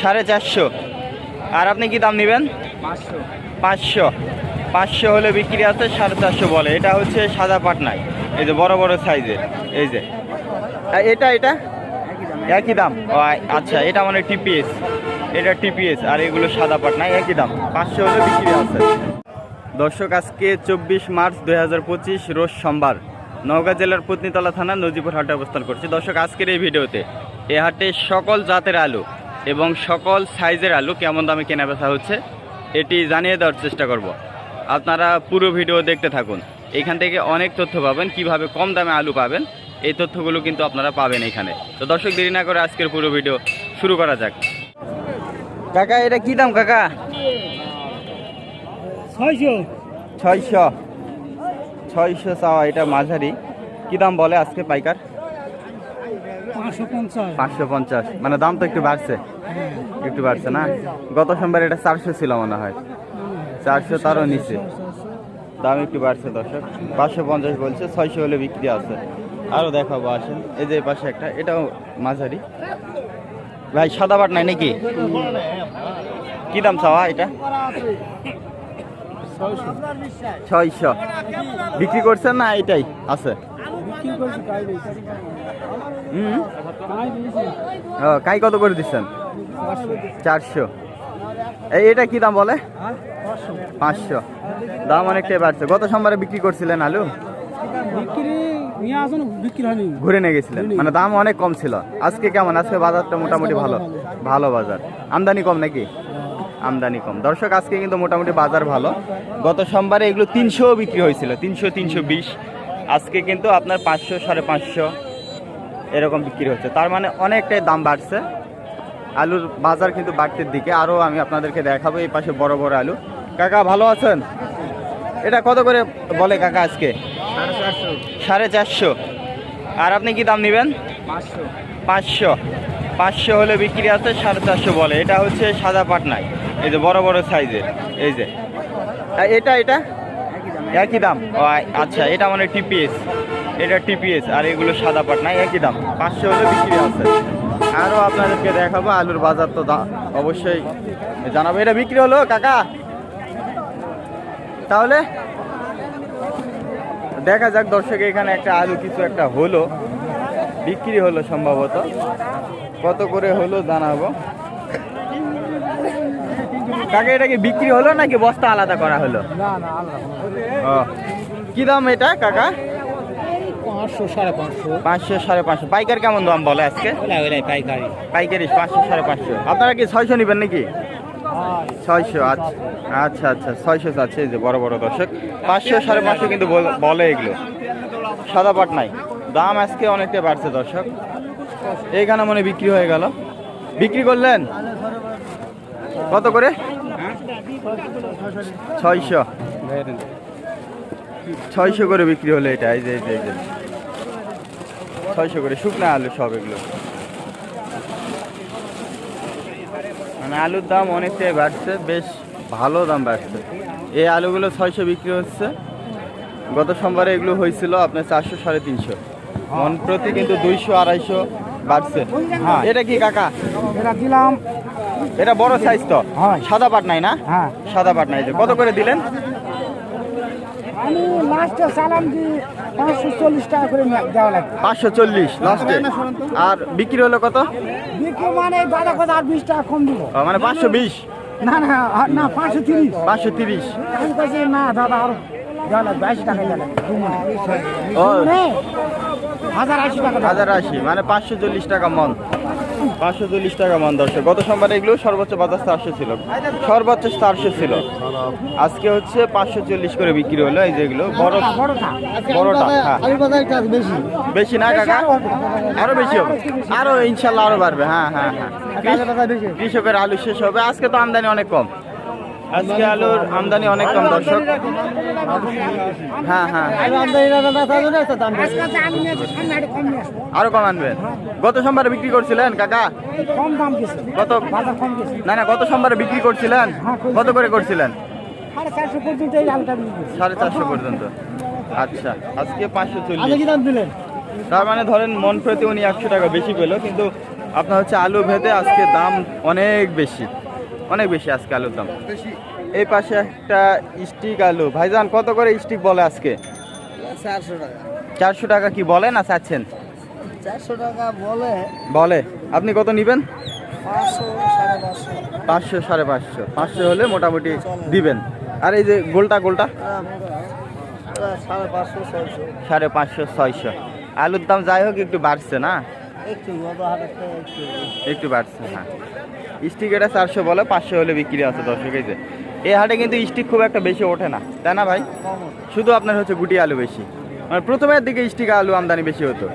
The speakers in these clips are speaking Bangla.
সাড়ে চারশো। আর আপনি কি দাম নেবেন? পাঁচশো। পাঁচশো। হলে বিক্রি আছে সাড়ে চারশো বলে। এটা হচ্ছে সাদা পাটনায়। এই যে বড় বড় সাইজের। এই যে। এটা এটা? একই দাম আচ্ছা এটা মানে টিপিএস। এটা টিপিএস আর এগুলো সাদা পাটনায়। একই দাম। পাঁচশো হলে বিক্রি আছে। দর্শক আজকে চব্বিশ মার্চ দুই হাজার পঁচিশ রোজ সোমবার। নওগাঁ জেলার পত্নীতলা থানা নজিপুর হাটে অবস্থান করছি। দর্শক আজকের এই ভিডিওতে এ হাটে সকল জাতের আলু এবং সকল সাইজের আলু কেমন দামে কেনা বেচা হচ্ছে এটি জানিয়ে দেওয়ার চেষ্টা করব। আপনারা পুরো ভিডিও দেখতে থাকুন। এখান থেকে অনেক তথ্য পাবেন কীভাবে কম দামে আলু পাবেন এই তথ্যগুলো কিন্তু আপনারা পাবেন এখানে। তো দর্শক দেরি না করে আজকের পুরো ভিডিও শুরু করা যাক। কাকা এটা কি দাম কাকা? ছয়শো। ছয়শো। ছয়শো চাওয়া এটা মাঝারি। কি দাম বলে আজকে পাইকার? পাঁচশো পঞ্চাশ। পাঁচশো পঞ্চাশ। মানে দাম তো একটু বাড়ছে। একটু বাড়ছে না? গত সোমবার এটা চারশো ছিল মনে হয়। চারশো তারও নিচে। দাম একটু বাড়ছে দর্শক। পাঁচশো পঞ্চাশ বলছে, ছয়শো হলে বিক্রি আছে। আরও দেখাবো, আসেন। এই যে পাশে একটা, এটাও মাঝারি। ভাই, সাদা বাট নাই নাকি? কি দাম চাওয়া এটা? ছয়শো। বিক্রি করছেন না এটাই আছে? কাই কত করে দিচ্ছেন? চারশো। এই এটা কি দাম বলে? পাঁচশো। দাম অনেকটাই বাড়ছে। গত সোমবারে বিক্রি করছিলেন আলু? ঘুরে নিয়ে গেছিলেন। মানে দাম অনেক কম ছিল। আজকে কেমন? আজকে বাজারটা মোটামুটি ভালো। ভালো বাজার। আমদানি কম নাকি? আমদানি কম। দর্শক আজকে কিন্তু মোটামুটি বাজার ভালো। গত সোমবারে এগুলো তিনশো বিক্রি হয়েছিল। তিনশো তিনশো বিশ। আজকে কিন্তু আপনার পাঁচশো সাড়ে পাঁচশো এরকম বিক্রি হচ্ছে। তার মানে অনেকটাই দাম বাড়ছে। আলুর বাজার কিন্তু বাড়তির দিকে। আরও আমি আপনাদেরকে দেখাবো এই পাশে বড় বড় আলু। কাকা, ভালো আছেন? এটা কত করে বলে কাকা আজকে? সাড়ে চারশো। আর আপনি কি দাম নেবেন? পাঁচশো। পাঁচশো হলে বিক্রি আছে, সাড়ে চারশো বলে। এটা হচ্ছে সাদা পাটনায় এই যে বড় বড় সাইজের এই যে। এটা এটা? একই দাম। আচ্ছা এটা মানে টিপিএস। এটা টিপিএস, আর এগুলো সাদা পাটনায় একই দাম। পাঁচশো হলে বিক্রি আছে। আরও আপনাদেরকে দেখাবো আলুর বাজার তো অবশ্যই জানাব। এটা বিক্রি হলো কাকা? তাহলে দেখা যাক দর্শক এখানে একটা আলু কিছু একটা হলো বিক্রি হলো সম্ভবত। কত করে হলো জানাব। কাকে এটা কি বিক্রি হলো নাকি বস্তা আলাদা করা হলো? কি দাম এটা কাকা? পাঁচশো সাড়ে পাঁচশো। পাঁচশো সাড়ে পাঁচশো। পাইকার কেমন দাম বলে আজকে? পাইকারি। পাইকারি পাঁচশো সাড়ে পাঁচশো। আপনারা কি ছয়শো নেবেন নাকি? ছয়শো আচ্ছা আচ্ছা আচ্ছা ছয়শো আছে এই যে বড় বড় দর্শক। পাঁচশো সাড়ে পাঁচশো কিন্তু বল- বলে এগুলো। সাদা পাট নাই। দাম আজকে অনেকটা বাড়ছে দর্শক। এইখানে মনে বিক্রি হয়ে গেল। বিক্রি করলেন? কত করে? ছয়শো। ছয়শো করে বিক্রি হলো এটা এই যে এই যে ছয়শো করে শুকনা আলু সব এগুলো। মানে আলুর দাম অনেকটাই বাড়ছে বেশ ভালো দাম বাড়ছে। এই আলুগুলো ছয়শো বিক্রি হচ্ছে। গত সোমবারে এগুলো হয়েছিল আপনার চারশো সাড়ে তিনশো। মন প্রতি কিন্তু দুইশো আড়াইশো বাড়ছে। হ্যাঁ। এটা কি কাকা? এটা দিলাম। এটা বড় সাইজ তো। সাদা পাট নাই না? হ্যাঁ। সাদা পাট নাই কত করে দিলেন? আমি লাস্টে চালাম কি পাঁচশো চল্লিশ টাকা করে দেওয়া লাগবে। পাঁচশো চল্লিশ লাস্টে আর বিক্রি হলো কত? বিক্রি মানে দাদা কথা আর বিশ টাকা কম দিব। মানে পাঁচশো বিশ? না না আর না পাঁচশো তিরিশ। পাঁচশো তিরিশ। না দাদা আর দেওয়া লাগবে আশি টাকা দেওয়া লাগবে হাজার আশি টাকা হাজার আশি মানে পাঁচশো চল্লিশ টাকা মন। পাঁচশো চল্লিশ টাকা মান দর্শক। গত সোমবার এগুলো সর্বোচ্চ বাজার চারশো ছিল। সর্বোচ্চ চারশো ছিল। আজকে হচ্ছে পাঁচশো চল্লিশ করে বিক্রি হলো এই যেগুলো বড় বড়টা হ্যাঁ। বেশি না কাকা? আরও বেশি হবে। আরও ইনশাল্লাহ আরও বাড়বে। হ্যাঁ হ্যাঁ হ্যাঁ। কৃষকের আলু শেষ হবে। আজকে তো আমদানি অনেক কম। আজকে আলুর আমদানি অনেক কম, দর্শক। হ্যাঁ হ্যাঁ। আরও কম আনবেন গত সোমবারে বিক্রি করছিলেন, কাকা? গেছে না না, গত সোমবারে বিক্রি করছিলেন? কত করে করছিলেন? সাড়ে চারশো পর্যন্ত। আচ্ছা আজকে পাঁচশো চল্লিশ। তার মানে ধরেন, মন প্রতি উনি একশো টাকা বেশি পেল, কিন্তু আপনার হচ্ছে আলু ভেদে আজকে দাম অনেক বেশি। অনেক বেশি আজকে আলুর দাম। এই পাশে একটা স্টিক আলু। ভাইজান কত করে স্টিক বলে আজকে? চারশো টাকা। চারশো টাকা কি বলে না চাচ্ছেন? চারশো টাকা বলে। বলে। আপনি কত নেবেন? পাঁচশো সাড়ে পাঁচশো। পাঁচশো হলে মোটামুটি দিবেন। আর এই যে গোলটা গোলটা? সাড়ে পাঁচশো ছয়শো। সাড়ে পাঁচশো ছয়শো। আলুর দাম যাই হোক একটু বাড়ছে না? একটু বাড়ছে হ্যাঁ। স্টিক এটা চারশো বলে পাঁচশো হলে বিক্রি আছে দর্শক এই যে। এই হাটে কিন্তু স্টিক খুব একটা বেশি ওঠে না তাই না ভাই? শুধু আপনার হচ্ছে গুটি আলু বেশি। মানে প্রথমের দিকে স্টিক আলু আমদানি বেশি হতো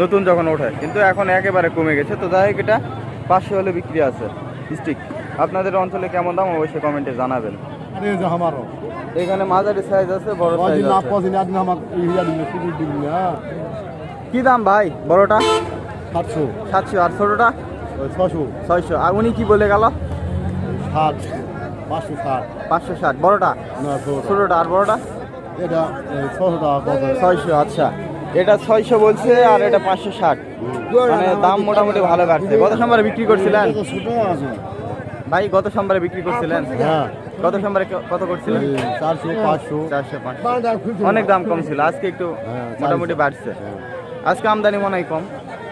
নতুন যখন ওঠে কিন্তু এখন একেবারে কমে গেছে। তো যাই হোক এটা পাঁচশো হলে বিক্রি আছে স্টিক। আপনাদের অঞ্চলে কেমন দাম অবশ্যই কমেন্টে জানাবেন। এখানে মাঝারি সাইজ আছে বড় কি দাম ভাই বড়টা? সাতশো। সাতশো আর ছোটটা? ছশো ছয়শো। আর উনি কি বলে গেল? ষাট। পাঁচশো ষাট। পাঁচশো ষাট। বড়টা? ষোলোটা। আর বড়টা? এটা ছশো টাকা ছয়শো আচ্ছা। এটা ছয়শো বলছে আর এটা পাঁচশো ষাট। মানে দাম মোটামুটি ভালো কাটছে। গত সোমবারে বিক্রি করছিলেন? ভাই গত সোমবারে বিক্রি করছিলেন? হ্যাঁ। গত সোমবারে কত করছিলেন? চারশো পাঁচশো। চারশো পাঁচশো। অনেক দাম কম ছিল। আজকে একটু হ্যাঁ, মোটামুটি বাড়ছে। হ্যাঁ। আজকে আমদানি মনে হয় কম।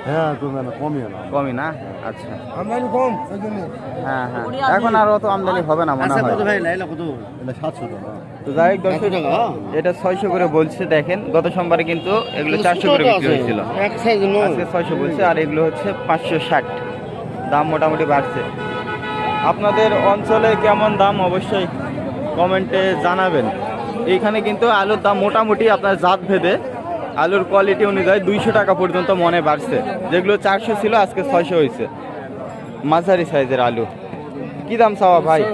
হ্যাঁ তো না কমই না কমই না? আচ্ছা। আমদানি কম হ্যাঁ হ্যাঁ। এখন আর অত আমদানি হবে না মনে হয়। ভাই লাইলা কত? সাতশো টাকা। তো যাই হোক টাকা? এটা ছয়শো করে বলছে দেখেন। গত সোমবারে কিন্তু এগুলো চারশো করে বিক্রি হয়েছিল। আজকে ছয়শো বলছে আর এগুলো হচ্ছে পাঁচশো ষাট। দাম মোটামুটি বাড়ছে। আপনাদের অঞ্চলে কেমন দাম অবশ্যই কমেন্টে জানাবেন। এইখানে কিন্তু আলুর দাম মোটামুটি আপনার জাত ভেদে আলুর কোয়ালিটি অনুযায়ী দুইশো টাকা পর্যন্ত মনে বাড়ছে। যেগুলো চারশো ছিল আজকে ছয়শো হয়েছে। মাঝারি সাইজের আলু। কি দাম চাওয়া ভাই?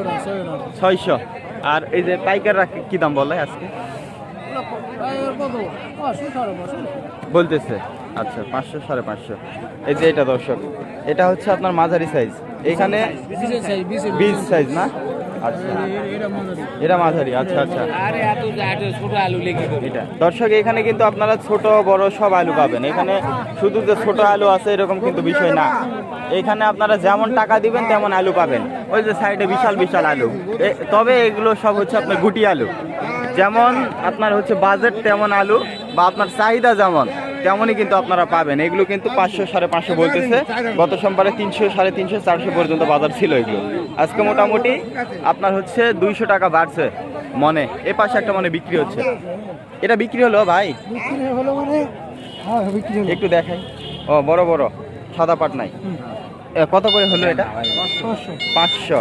ছয়শো। আর এই যে পাইকাররা কি- কি দাম বলে আজকে? বলতেছে। আচ্ছা পাঁচশো সাড়ে পাঁচশো। এই যে এটা দর্শক এটা হচ্ছে আপনার মাঝারি সাইজ এখানে বিশ সাইজ না? আচ্ছা। এটা মাঝারি। আচ্ছা আচ্ছা। এটা। দর্শক এখানে কিন্তু আপনারা ছোট বড় সব আলু পাবেন। এখানে শুধু যে ছোট আলু আছে এরকম কিন্তু বিষয় না। এখানে আপনারা যেমন টাকা দিবেন তেমন আলু পাবেন। ওই যে সাইডে বিশাল বিশাল আলু। এ- তবে এগুলো সব হচ্ছে আপনার গুটি আলু। যেমন আপনার হচ্ছে বাজেট তেমন আলু বা আপনার চাহিদা যেমন তেমনই কিন্তু আপনারা পাবেন। এগুলো কিন্তু পাঁচশো সাড়ে পাঁচশো বলতেছে। গত সোমবারে তিনশো সাড়ে তিনশো চারশো পর্যন্ত বাজার ছিল এগুলো। আজকে মোটামুটি আপনার হচ্ছে দুইশো টাকা বাড়ছে মনে। এ পাশে একটা মনে বিক্রি হচ্ছে। এটা বিক্রি হলো ভাই? হলো মানে হ্যাঁ একটু দেখাই। ও বড় বড় সাদা পাট নাই। কত করে হলো এটা? পাঁচশো।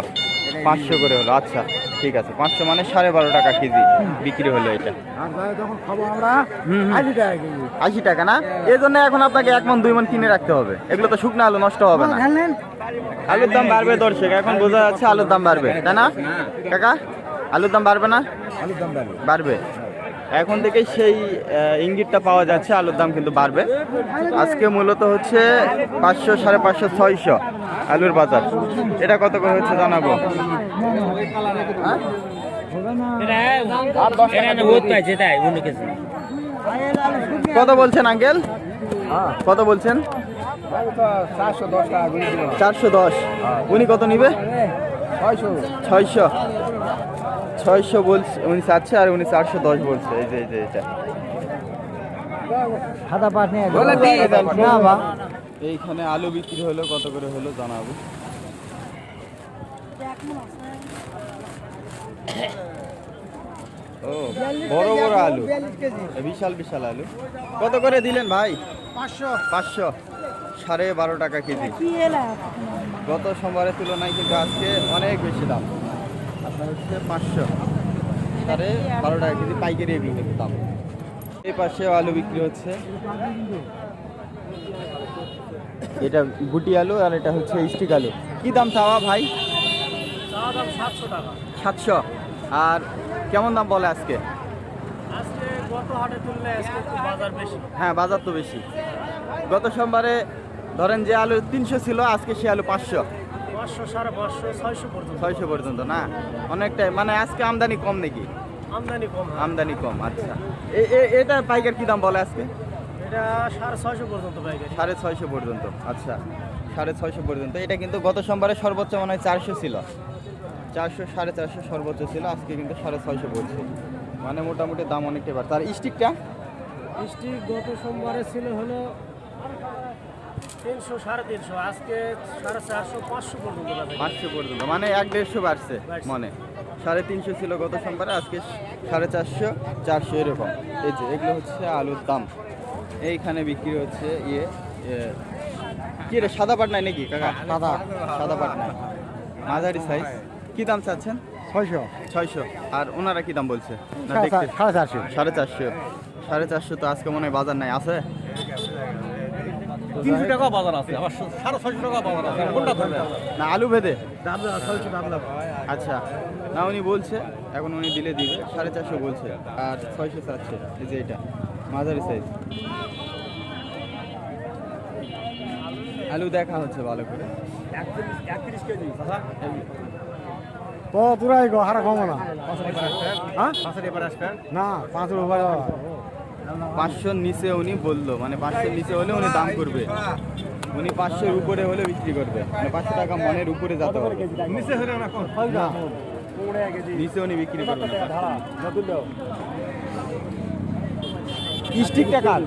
পাঁচশো করে হলো। আচ্ছা ঠিক আছে। পাঁচশো মানে সাড়ে বারো টাকা কেজি বিক্রি হলো এটা। আশি টাকা না? এই জন্য এখন আপনাকে এক মন দুই মন কিনে রাখতে হবে। এগুলো তো শুকনো আলু নষ্ট হবে না। আলুর দাম বাড়বে দর্শক এখন বোঝা যাচ্ছে আলুর দাম বাড়বে। তাই না? কাকা আলুর দাম বাড়বে না? আলুর দাম বাড়বে। এখন থেকেই সেই ইঙ্গিতটা পাওয়া যাচ্ছে আলুর দাম কিন্তু বাড়বে। আজকে মূলত হচ্ছে পাঁচশো সাড়ে পাঁচশো ছয়শো। আলুর বাজার। এটা কত করে হচ্ছে জানাব? কত বলছেন আঙ্কেল? কত বলছেন? চারশো দশ। উনি কত নিবে? ছয়শো। ছয়শো ছয়শো বলছে উনি চাচ্ছে আর উনি চারশো দশ বলছে। এই যে এই যে এটা। এইখানে আলু বিক্রি হলো কত করে হলো জানাব। ও বড় বড় আলু। বিশাল বিশাল আলু। কত করে দিলেন ভাই? পাঁচশো। পাঁচশো। সাড়ে বারো টাকা কেজি। গত সোমবারের তুলনায় কিন্তু আজকে অনেক বেশি দাম। আপনার হচ্ছে পাঁচশো। সাড়ে বারো টাকা কেজি পাইকারি এগুলো দাম। এই পাশে আলু বিক্রি হচ্ছে। এটা গুটি আলু আর এটা হচ্ছে স্টিক আলু। কি দাম চাওয়া ভাই? সাতশো আর কেমন দাম বলে আজকে? হ্যাঁ বাজার তো বেশি। গত সোমবারে ধরেন যে আলু তিনশো ছিল আজকে সে আলু পাঁচশো। ছয়শো পর্যন্ত। না? অনেকটাই। মানে আজকে আমদানি কম নাকি? আমদানি কম আমদানি কম আচ্ছা। এটা পাইকার কি দাম বলে আজকে? এটা সাড়ে ছয়শো পর্যন্ত সাড়ে ছয়শো পর্যন্ত আচ্ছা সাড়ে ছয়শো পর্যন্ত। এটা কিন্তু গত সোমবারে সর্বোচ্চ মনে হয় চারশো ছিল। চারশো সাড়ে চারশো সর্বোচ্চ ছিল আজকে কিন্তু সাড়ে ছয়শো পড়ছে। মানে মোটামুটি দাম অনেকটাই বাড়ছে। আর স্টিকটা? স্টিক গত সোমবারে ছিল হলো তিনশো সাড়ে তিনশো আজকে সাড়ে চারশো পাঁচশো পর্যন্ত পাঁচশো পর্যন্ত মানে এক দেড়শো বাড়ছে। মনে। সাড়ে তিনশো ছিল গত সোমবারে আজকে সাড়ে চারশো চারশো এরকম। এই যে এগুলো হচ্ছে আলুর দাম। এইখানে বিক্রি হচ্ছে ইয়ে কি রে সাদা পাট নাই নাকি কাকা? সাদা সাদা পাটনায় মাঝারি সাইজ কি দাম চাচ্ছেন? ছয়শো। ছয়শো। আর ওনারা কি দাম বলছে? না সাড়ে চারশো। সাড়ে চারশো। সাড়ে চারশো তো আজকে মনে হয় বাজার নাই। আছে? তিনশো টাকা বাজার আছে। আবার সাড়ে ছয়শো টাকা বাজার আছে। কোনটা ধরবে? না আলু ভেদে? আচ্ছা। না উনি বলছে এখন উনি দিলে দিবে। সাড়ে চারশো বলছে। আর ছয়শো চাচ্ছে এই যে এটা। মাঝারি সাইজ আলু দেখা হচ্ছে ভালো করে। তো তোরাই গো হারা কমো না। হ্যাঁ? এবার না পাঁচ পাঁচশোর নিচে উনি বলল মানে পাঁচশোর নিচে হলে উনি দাম করবে। উনি পাঁচশোর উপরে হলে বিক্রি করবে। মানে পাঁচশো টাকা মনের উপরে যেতে হবে। নিচে হলে নিচে উনি বিক্রি করবে না। স্টিকটা কাল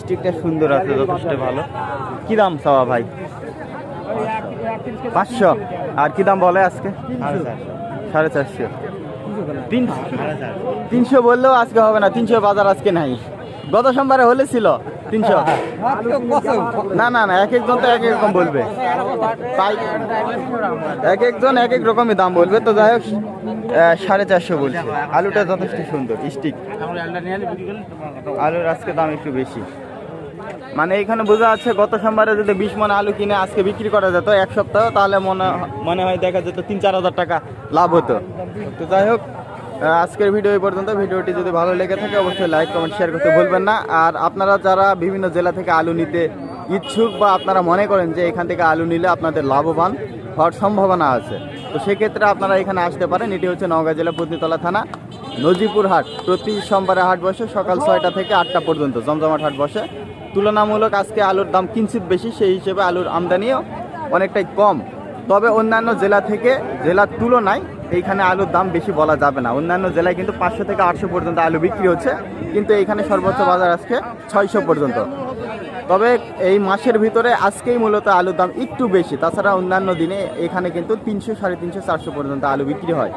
স্টিকটা সুন্দর আছে, যথেষ্ট ভালো। কি দাম চাওয়া ভাই? পাঁচশো। আর কি দাম বলে আজকে? সাড়ে চারশো। তিনশো। তিনশো বললেও আজকে হবে না তিনশো বাজার আজকে নাই। গত সোমবারে হলে ছিল তিনশো। না না না, এক একজন তো এক এক রকম বলবে। এক একজন এক এক রকমই দাম বলবে, তো যাই হোক সাড়ে চারশো বলছে। আলুটা যথেষ্ট সুন্দর, স্টিক। আলুর আজকে দাম একটু বেশি। মানে এখানে বোঝা যাচ্ছে গত সোমবারে যদি বিশ মন আলু কিনে আজকে বিক্রি করা যেত এক সপ্তাহ, তাহলে মনে মনে হয় দেখা যেত তিন চার হাজার টাকা লাভ হতো। তো যাই হোক আজকের ভিডিও এই পর্যন্ত। ভিডিওটি যদি ভালো লেগে থাকে, অবশ্যই লাইক কমেন্ট শেয়ার করতে ভুলবেন না। আর আপনারা যারা বিভিন্ন জেলা থেকে আলু নিতে ইচ্ছুক বা আপনারা মনে করেন যে এখান থেকে আলু নিলে আপনাদের লাভবান হওয়ার সম্ভাবনা আছে, তো সেক্ষেত্রে আপনারা এখানে আসতে পারেন। এটি হচ্ছে নওগাঁ জেলা পত্নীতলা থানা, নজিপুর হাট। প্রতি সোমবারে হাট বসে, সকাল ছয়টা থেকে আটটা পর্যন্ত। জমজমাট হাট বসে। তুলনামূলক আজকে আলুর দাম কিঞ্চিত বেশি, সেই হিসেবে আলুর আমদানিও অনেকটাই কম। তবে অন্যান্য জেলা থেকে, জেলার তুলনায় এইখানে আলুর দাম বেশি বলা যাবে না। অন্যান্য জেলায় কিন্তু পাঁচশো থেকে আটশো পর্যন্ত আলু বিক্রি হচ্ছে, কিন্তু এখানে সর্বোচ্চ বাজার আজকে ছয়শো পর্যন্ত। তবে এই মাসের ভিতরে আজকেই মূলত আলুর দাম একটু বেশি। তাছাড়া অন্যান্য দিনে এখানে কিন্তু তিনশো, সাড়ে তিনশো, চারশো পর্যন্ত আলু বিক্রি হয়।